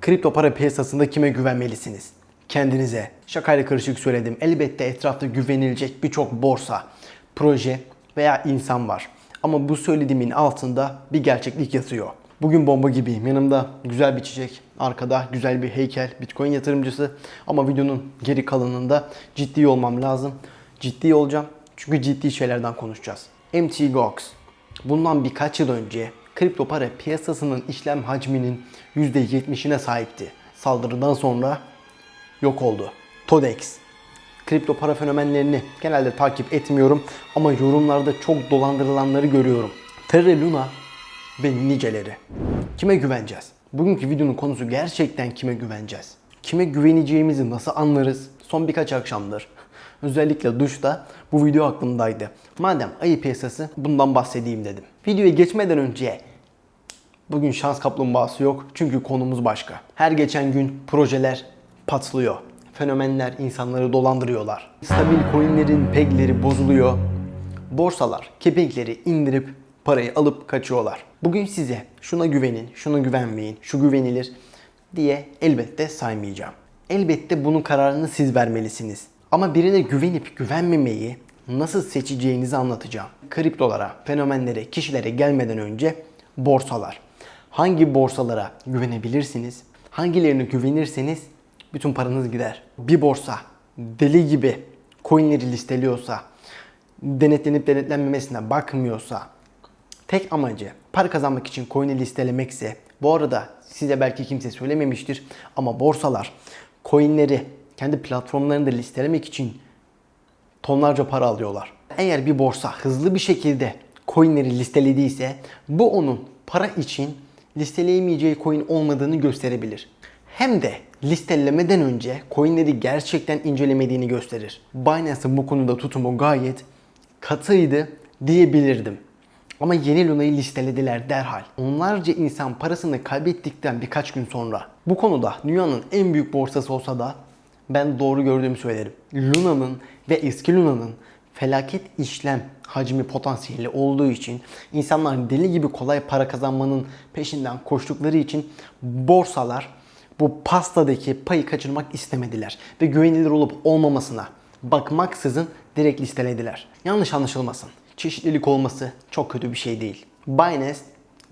Kripto para piyasasında kime güvenmelisiniz? Kendinize. Şakayla karışık söyledim. Elbette etrafta güvenilecek birçok borsa, proje veya insan var. Ama bu söylediğimin altında bir gerçeklik yatıyor. Bugün bomba gibiyim. Yanımda güzel bir çiçek, arkada güzel bir heykel, Bitcoin yatırımcısı. Ama videonun geri kalanında ciddi olmam lazım. Ciddi olacağım çünkü ciddi şeylerden konuşacağız. MT Gox bundan birkaç yıl önce kripto para piyasasının işlem hacminin %70'ine sahipti. Saldırıdan sonra yok oldu. Todex. Kripto para fenomenlerini genelde takip etmiyorum ama yorumlarda çok dolandırılanları görüyorum. Terra Luna ve niceleri. Kime güveneceğiz? Bugünkü videonun konusu gerçekten kime güveneceğiz? Kime güveneceğimizi nasıl anlarız? Son birkaç akşamdır özellikle duşta bu video aklımdaydı. Madem ayı piyasası bundan bahsedeyim dedim. Videoya geçmeden önce Bugün şans kaplumbağası yok çünkü konumuz başka. Her geçen gün projeler patlıyor. Fenomenler insanları dolandırıyorlar. Stabil coinlerin pegleri bozuluyor. Borsalar kepenkleri indirip parayı alıp kaçıyorlar. Bugün size şuna güvenin, şuna güvenmeyin, şu güvenilir diye elbette saymayacağım. Elbette bunun kararını siz vermelisiniz. Ama birine güvenip güvenmemeyi nasıl seçeceğinizi anlatacağım. Kriptolara, fenomenlere, kişilere gelmeden önce borsalar. Hangi borsalara güvenebilirsiniz? Hangilerine güvenirseniz bütün paranız gider. Bir borsa deli gibi coinleri listeliyorsa, denetlenip denetlenmemesine bakmıyorsa, tek amacı para kazanmak için coin'i listelemekse, bu arada size belki kimse söylememiştir ama borsalar coinleri kendi platformlarında listelemek için tonlarca para alıyorlar. Eğer bir borsa hızlı bir şekilde coinleri listelediyse bu onun para için listeleyemeyeceği coin olmadığını gösterebilir. Hem de listelemeden önce coinleri gerçekten incelemediğini gösterir. Binance'ın bu konuda tutumu gayet katıydı diyebilirdim. Ama yeni Luna'yı listelediler derhal. Onlarca insan parasını kaybettikten birkaç gün sonra. Bu konuda dünyanın en büyük borsası olsa da ben doğru gördüğümü söylerim. Luna'nın ve eski Luna'nın felaket işlem hacmi potansiyeli olduğu için insanlar deli gibi kolay para kazanmanın peşinden koştukları için borsalar bu pastadaki payı kaçırmak istemediler ve güvenilir olup olmamasına bakmaksızın direkt listelediler. Yanlış anlaşılmasın. Çeşitlilik olması çok kötü bir şey değil. Binance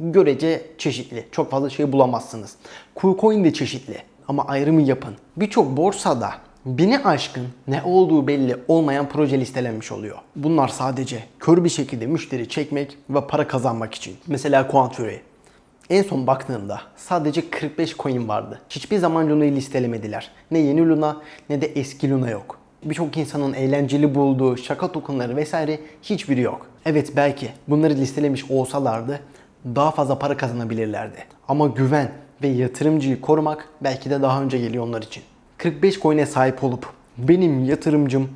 görece çeşitli. Çok fazla şey bulamazsınız. KuCoin de çeşitli ama ayrımı yapın. Birçok borsada bini aşkın ne olduğu belli olmayan proje listelenmiş oluyor. Bunlar sadece kör bir şekilde müşteri çekmek ve para kazanmak için. Mesela Quantfury. En son baktığımda sadece 45 coin vardı. Hiçbir zaman Luna'yı listelemediler. Ne yeni Luna ne de eski Luna yok. Birçok insanın eğlenceli bulduğu şaka tokenları vesaire hiçbiri yok. Evet belki bunları listelemiş olsalardı daha fazla para kazanabilirlerdi. Ama güven ve yatırımcıyı korumak belki de daha önce geliyor onlar için. 45 coin'e sahip olup benim yatırımcım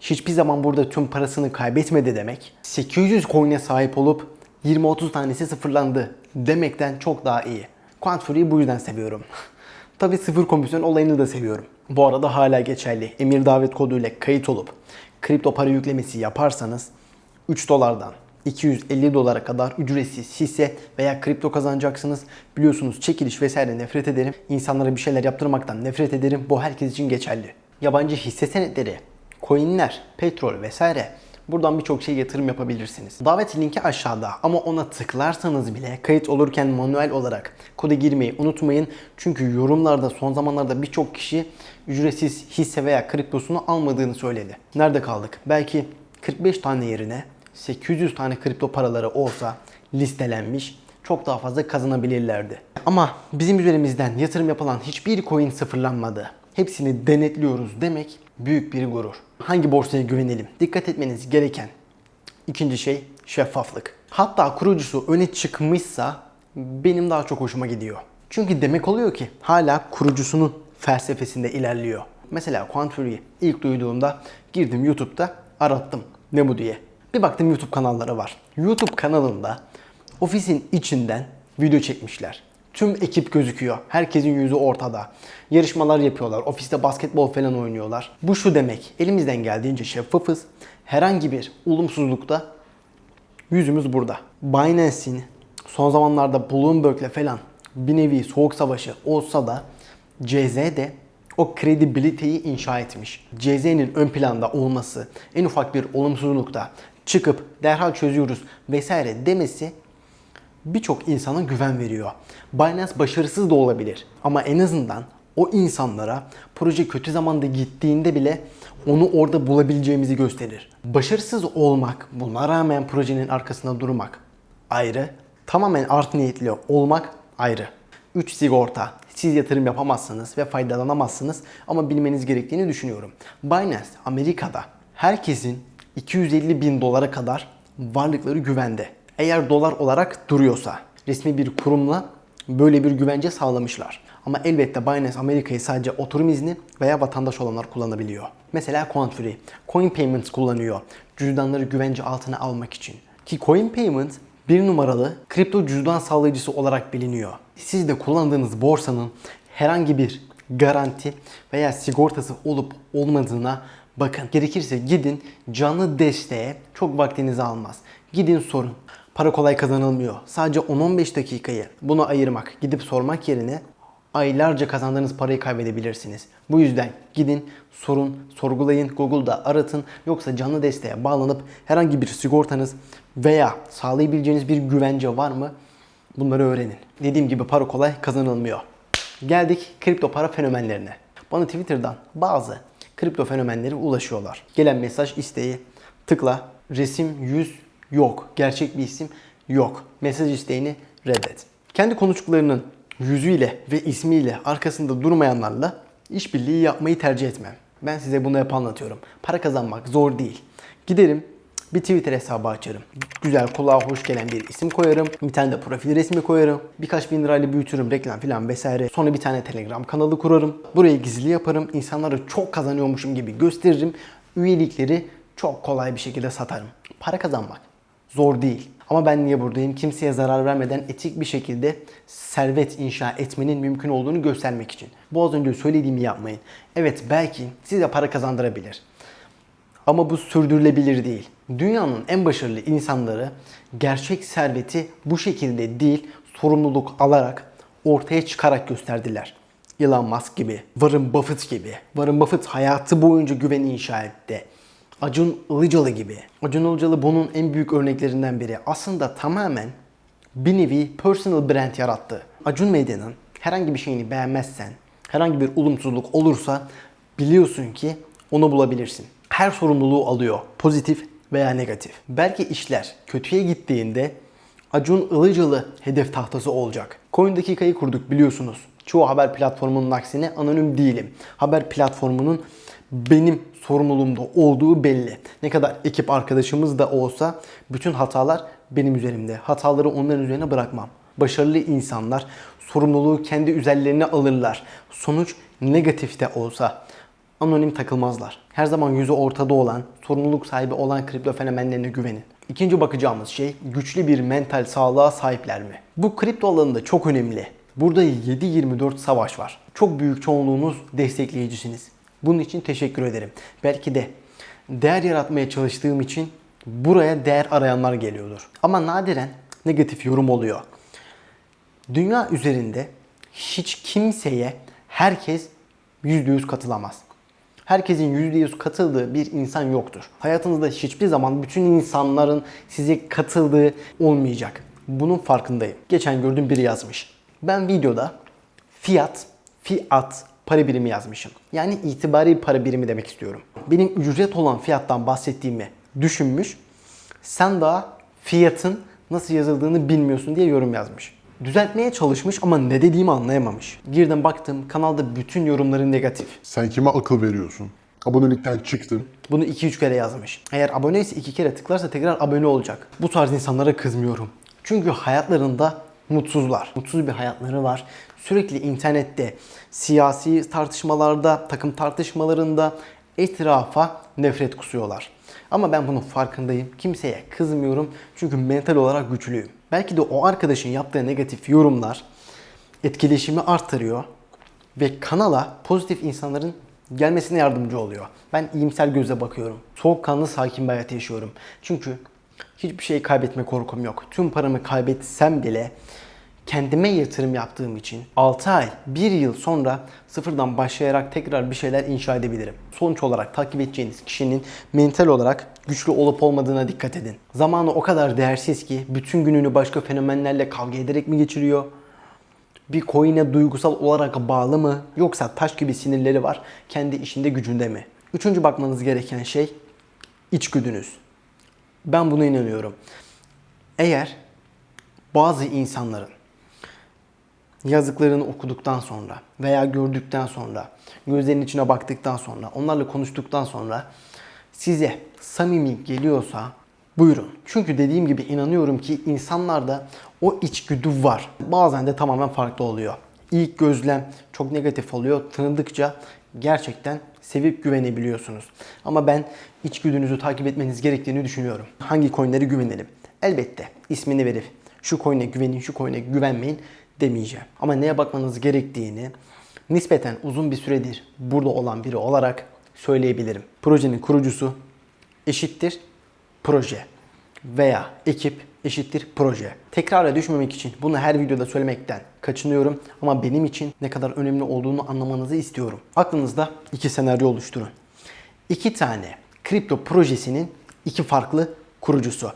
hiçbir zaman burada tüm parasını kaybetmedi demek. 800 coin'e sahip olup 20-30 tanesi sıfırlandı demekten çok daha iyi. Quantfury'yi bu yüzden seviyorum. Tabi sıfır komisyon olayını da seviyorum. Bu arada hala geçerli. Emir davet kodu ile kayıt olup kripto para yüklemesi yaparsanız 3 dolardan 250 dolara kadar ücretsiz hisse veya kripto kazanacaksınız. Biliyorsunuz çekiliş vesaire nefret ederim. İnsanlara bir şeyler yaptırmaktan nefret ederim. Bu herkes için geçerli. Yabancı hisse senetleri, coinler, petrol vesaire Buradan birçok şey yatırım yapabilirsiniz. Davet linki aşağıda ama ona tıklarsanız bile kayıt olurken manuel olarak kodu girmeyi unutmayın. Çünkü yorumlarda son zamanlarda birçok kişi ücretsiz hisse veya kriptosunu almadığını söyledi. Nerede kaldık? Belki 45 tane yerine 800 tane kripto paraları olsa listelenmiş çok daha fazla kazanabilirlerdi. Ama bizim üzerimizden yatırım yapılan hiçbir coin sıfırlanmadı. Hepsini denetliyoruz demek büyük bir gurur. Hangi borsaya güvenelim? Dikkat etmeniz gereken ikinci şey şeffaflık. Hatta kurucusu öne çıkmışsa benim daha çok hoşuma gidiyor. Çünkü demek oluyor ki hala kurucusunun felsefesinde ilerliyor. Mesela Quantfury'i ilk duyduğumda girdim YouTube'da arattım ne bu diye. Bir baktım YouTube kanalları var. YouTube kanalında ofisin içinden video çekmişler. Tüm ekip gözüküyor. Herkesin yüzü ortada. Yarışmalar yapıyorlar. Ofiste basketbol falan oynuyorlar. Bu şu demek. Elimizden geldiğince şeffafız. Herhangi bir olumsuzlukta yüzümüz burada. Binance'in son zamanlarda Bloomberg'le falan bir nevi soğuk savaşı olsa da CZ de o kredibiliteyi inşa etmiş. CZ'nin ön planda olması, en ufak bir olumsuzlukta çıkıp derhal çözüyoruz vesaire demesi birçok insana güven veriyor. Binance başarısız da olabilir ama en azından o insanlara proje kötü zamanda gittiğinde bile onu orada bulabileceğimizi gösterir. Başarısız olmak, buna rağmen projenin arkasında durmak ayrı. Tamamen art niyetli olmak ayrı. 3 sigorta. Siz yatırım yapamazsınız ve faydalanamazsınız ama bilmeniz gerektiğini düşünüyorum. Binance Amerika'da herkesin 250 bin dolara kadar varlıkları güvende. Eğer dolar olarak duruyorsa resmi bir kurumla böyle bir güvence sağlamışlar. Ama elbette Binance Amerika'yı sadece oturum izni veya vatandaş olanlar kullanabiliyor. Mesela Coinfree, Coin Payments kullanıyor cüzdanları güvence altına almak için. Ki Coin Payments bir numaralı kripto cüzdan sağlayıcısı olarak biliniyor. Siz de kullandığınız borsanın herhangi bir garanti veya sigortası olup olmadığına bakın. Gerekirse gidin canlı desteğe çok vaktinizi almaz. Gidin sorun. Para kolay kazanılmıyor. Sadece 10-15 dakikayı buna ayırmak, gidip sormak yerine aylarca kazandığınız parayı kaybedebilirsiniz. Bu yüzden gidin, sorun, sorgulayın, Google'da aratın. Yoksa canlı desteğe bağlanıp herhangi bir sigortanız veya sağlayabileceğiniz bir güvence var mı? Bunları öğrenin. Dediğim gibi para kolay kazanılmıyor. Geldik kripto para fenomenlerine. Bana Twitter'dan bazı kripto fenomenleri ulaşıyorlar. Gelen mesaj isteği tıkla resim yüz yok. Gerçek bir isim yok. Mesaj isteğini reddet. Kendi konuştuklarının yüzüyle ve ismiyle arkasında durmayanlarla işbirliği yapmayı tercih etmem. Ben size bunu hep anlatıyorum. Para kazanmak zor değil. Giderim bir Twitter hesabı açarım. Güzel kulağa hoş gelen bir isim koyarım. Bir tane de profil resmi koyarım. Birkaç bin lirayla büyütürüm reklam falan vesaire. Sonra bir tane Telegram kanalı kurarım. Burayı gizli yaparım. İnsanlara çok kazanıyormuşum gibi gösteririm. Üyelikleri çok kolay bir şekilde satarım. Para kazanmak zor değil. Ama ben niye buradayım? Kimseye zarar vermeden etik bir şekilde servet inşa etmenin mümkün olduğunu göstermek için. Bu az önce söylediğimi yapmayın. Evet belki size para kazandırabilir. Ama bu sürdürülebilir değil. Dünyanın en başarılı insanları gerçek serveti bu şekilde değil, sorumluluk alarak, ortaya çıkarak gösterdiler. Elon Musk gibi, Warren Buffett gibi. Warren Buffett hayatı boyunca güven inşa etti. Acun Ilıcalı gibi. Acun Ilıcalı bunun en büyük örneklerinden biri. Aslında tamamen bir nevi personal brand yarattı. Acun Medya'nın herhangi bir şeyini beğenmezsen, herhangi bir olumsuzluk olursa biliyorsun ki onu bulabilirsin. Her sorumluluğu alıyor. Pozitif veya negatif. Belki işler kötüye gittiğinde Acun Ilıcalı hedef tahtası olacak. Coin dakikayı kurduk biliyorsunuz. Çoğu haber platformunun aksine anonim değilim. Haber platformunun benim sorumluluğumda olduğu belli. Ne kadar ekip arkadaşımız da olsa bütün hatalar benim üzerimde. Hataları onların üzerine bırakmam. Başarılı insanlar sorumluluğu kendi üzerlerine alırlar. Sonuç negatif de olsa anonim takılmazlar. Her zaman yüzü ortada olan, sorumluluk sahibi olan kripto fenomenlerine güvenin. İkinci bakacağımız şey güçlü bir mental sağlığa sahipler mi? Bu kripto alanında çok önemli. Burada 7-24 savaş var. Çok büyük çoğunluğunuz destekleyicisiniz. Bunun için teşekkür ederim. Belki de değer yaratmaya çalıştığım için buraya değer arayanlar geliyordur. Ama nadiren negatif yorum oluyor. Dünya üzerinde hiç kimseye herkes %100 katılamaz. Herkesin %100 katıldığı bir insan yoktur. Hayatınızda hiçbir zaman bütün insanların size katıldığı olmayacak. Bunun farkındayım. Geçen gördüğüm biri yazmış. Ben videoda fiyat, fiyat para birimi yazmışım. Yani itibari para birimi demek istiyorum. Benim ücret olan fiyattan bahsettiğimi düşünmüş. Sen daha fiyatın nasıl yazıldığını bilmiyorsun diye yorum yazmış. Düzeltmeye çalışmış ama ne dediğimi anlayamamış. Girdim baktım kanalda bütün yorumları negatif. Sen kime akıl veriyorsun? Abonelikten çıktın. Bunu 2-3 kere yazmış. Eğer abone ise 2 kere tıklarsa tekrar abone olacak. Bu tarz insanlara kızmıyorum. Çünkü hayatlarında mutsuzlar. Mutsuz bir hayatları var. Sürekli internette, siyasi tartışmalarda, takım tartışmalarında etrafa nefret kusuyorlar. Ama ben bunun farkındayım. Kimseye kızmıyorum. Çünkü mental olarak güçlüyüm. Belki de o arkadaşın yaptığı negatif yorumlar etkileşimi arttırıyor ve kanala pozitif insanların gelmesine yardımcı oluyor. Ben iyimser gözle bakıyorum. Soğukkanlı sakin bir hayat yaşıyorum. Çünkü hiçbir şey kaybetme korkum yok. Tüm paramı kaybetsem bile kendime yatırım yaptığım için 6 ay, 1 yıl sonra sıfırdan başlayarak tekrar bir şeyler inşa edebilirim. Sonuç olarak takip edeceğiniz kişinin mental olarak güçlü olup olmadığına dikkat edin. Zamanı o kadar değersiz ki bütün gününü başka fenomenlerle kavga ederek mi geçiriyor? bir coin'e duygusal olarak bağlı mı yoksa taş gibi sinirleri var kendi işinde gücünde mi? Üçüncü bakmanız gereken şey içgüdünüz. Ben buna inanıyorum. Eğer bazı insanların yazdıklarını okuduktan sonra veya gördükten sonra, gözlerinin içine baktıktan sonra, onlarla konuştuktan sonra size samimi geliyorsa buyurun. Çünkü dediğim gibi inanıyorum ki insanlarda o içgüdü var. Bazen de tamamen farklı oluyor. İlk gözlem çok negatif oluyor. Tanıdıkça gerçekten sevip güvenebiliyorsunuz. Ama ben içgüdünüzü takip etmeniz gerektiğini düşünüyorum. Hangi coinlere güvenelim? Elbette ismini verip şu coin'e güvenin, şu coin'e güvenmeyin demeyeceğim. Ama neye bakmanız gerektiğini nispeten uzun bir süredir burada olan biri olarak söyleyebilirim. Projenin kurucusu eşittir proje veya ekip eşittir proje. Tekrara düşmemek için bunu her videoda söylemekten kaçınıyorum ama benim için ne kadar önemli olduğunu anlamanızı istiyorum. Aklınızda iki senaryo oluşturun. İki tane kripto projesinin iki farklı kurucusu.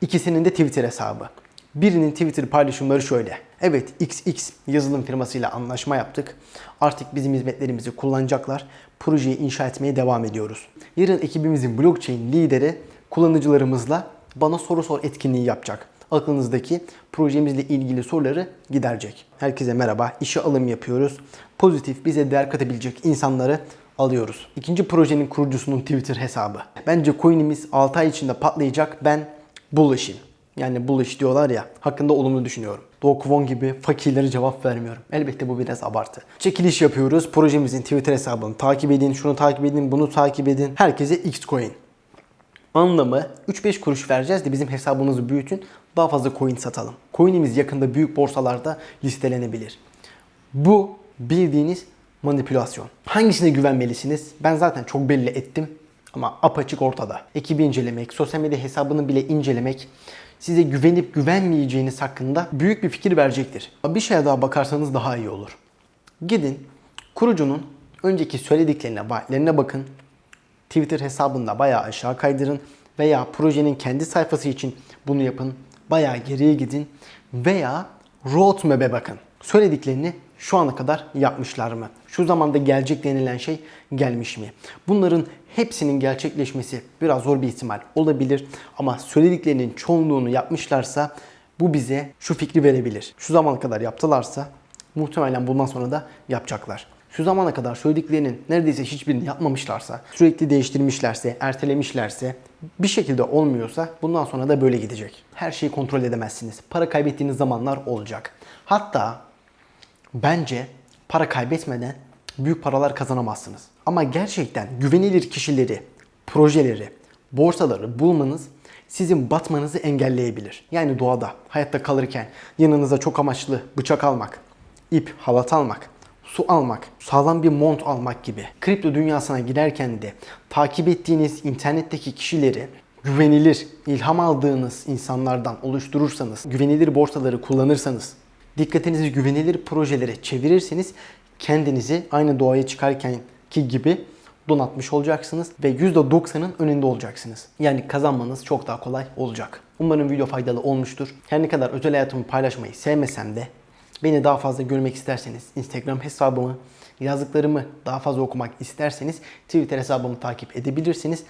İkisinin de Twitter hesabı. Birinin Twitter paylaşımları şöyle. Evet XX yazılım firmasıyla anlaşma yaptık. Artık bizim hizmetlerimizi kullanacaklar. Projeyi inşa etmeye devam ediyoruz. Yarın ekibimizin blockchain lideri kullanıcılarımızla bana soru sor etkinliği yapacak. Aklınızdaki projemizle ilgili soruları giderecek. Herkese merhaba. İşe alım yapıyoruz. Pozitif bize değer katabilecek insanları alıyoruz. İkinci projenin kurucusunun Twitter hesabı. Bence coin'imiz 6 ay içinde patlayacak. Ben bullish'im. Yani bullish diyorlar ya hakkında olumlu düşünüyorum. Do Kwon gibi fakirlere cevap vermiyorum. Elbette bu biraz abartı. Çekiliş yapıyoruz. Projemizin Twitter hesabını takip edin, şunu takip edin, bunu takip edin. Herkese Xcoin. Anlamı 3-5 kuruş vereceğiz de bizim hesabımızı büyütün. Daha fazla coin satalım. Coin'imiz yakında büyük borsalarda listelenebilir. Bu bildiğiniz manipülasyon. Hangisine güvenmelisiniz? Ben zaten çok belli ettim ama apaçık ortada. Ekibi incelemek, sosyal medya hesabını bile incelemek size güvenip güvenmeyeceğiniz hakkında büyük bir fikir verecektir. Bir şeye daha bakarsanız daha iyi olur. Gidin kurucunun önceki söylediklerine, vaatlerine bakın. Twitter hesabında bayağı aşağı kaydırın veya projenin kendi sayfası için bunu yapın. Bayağı geriye gidin veya roadmap'e bakın. Söylediklerini şu ana kadar yapmışlar mı? Şu zamanda gelecek denilen şey gelmiş mi? Bunların hepsinin gerçekleşmesi biraz zor bir ihtimal olabilir ama söylediklerinin çoğunluğunu yapmışlarsa bu bize şu fikri verebilir. Şu zamana kadar yaptılarsa muhtemelen bundan sonra da yapacaklar. Şu zamana kadar söylediklerinin neredeyse hiçbirini yapmamışlarsa, sürekli değiştirmişlerse, ertelemişlerse, bir şekilde olmuyorsa bundan sonra da böyle gidecek. Her şeyi kontrol edemezsiniz. Para kaybettiğiniz zamanlar olacak. Hatta bence para kaybetmeden büyük paralar kazanamazsınız. Ama gerçekten güvenilir kişileri, projeleri, borsaları bulmanız sizin batmanızı engelleyebilir. Yani doğada, hayatta kalırken yanınıza çok amaçlı bıçak almak, ip, halat almak, su almak, sağlam bir mont almak gibi. Kripto dünyasına girerken de takip ettiğiniz internetteki kişileri güvenilir, ilham aldığınız insanlardan oluşturursanız, güvenilir borsaları kullanırsanız, dikkatinizi güvenilir projelere çevirirseniz kendinizi aynı doğaya çıkarken ki gibi donatmış olacaksınız ve %90'ın önünde olacaksınız. Yani kazanmanız çok daha kolay olacak. Umarım video faydalı olmuştur. Her ne kadar özel hayatımı paylaşmayı sevmesem de beni daha fazla görmek isterseniz Instagram hesabımı, yazdıklarımı daha fazla okumak isterseniz Twitter hesabımı takip edebilirsiniz.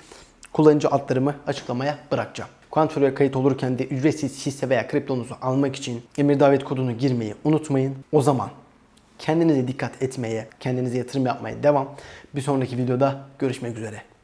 Kullanıcı adlarımı açıklamaya bırakacağım. Quantflo'ya kayıt olurken de ücretsiz hisse veya kriptonuzu almak için emir davet kodunu girmeyi unutmayın. O zaman kendinize dikkat etmeye, kendinize yatırım yapmaya devam. Bir sonraki videoda görüşmek üzere.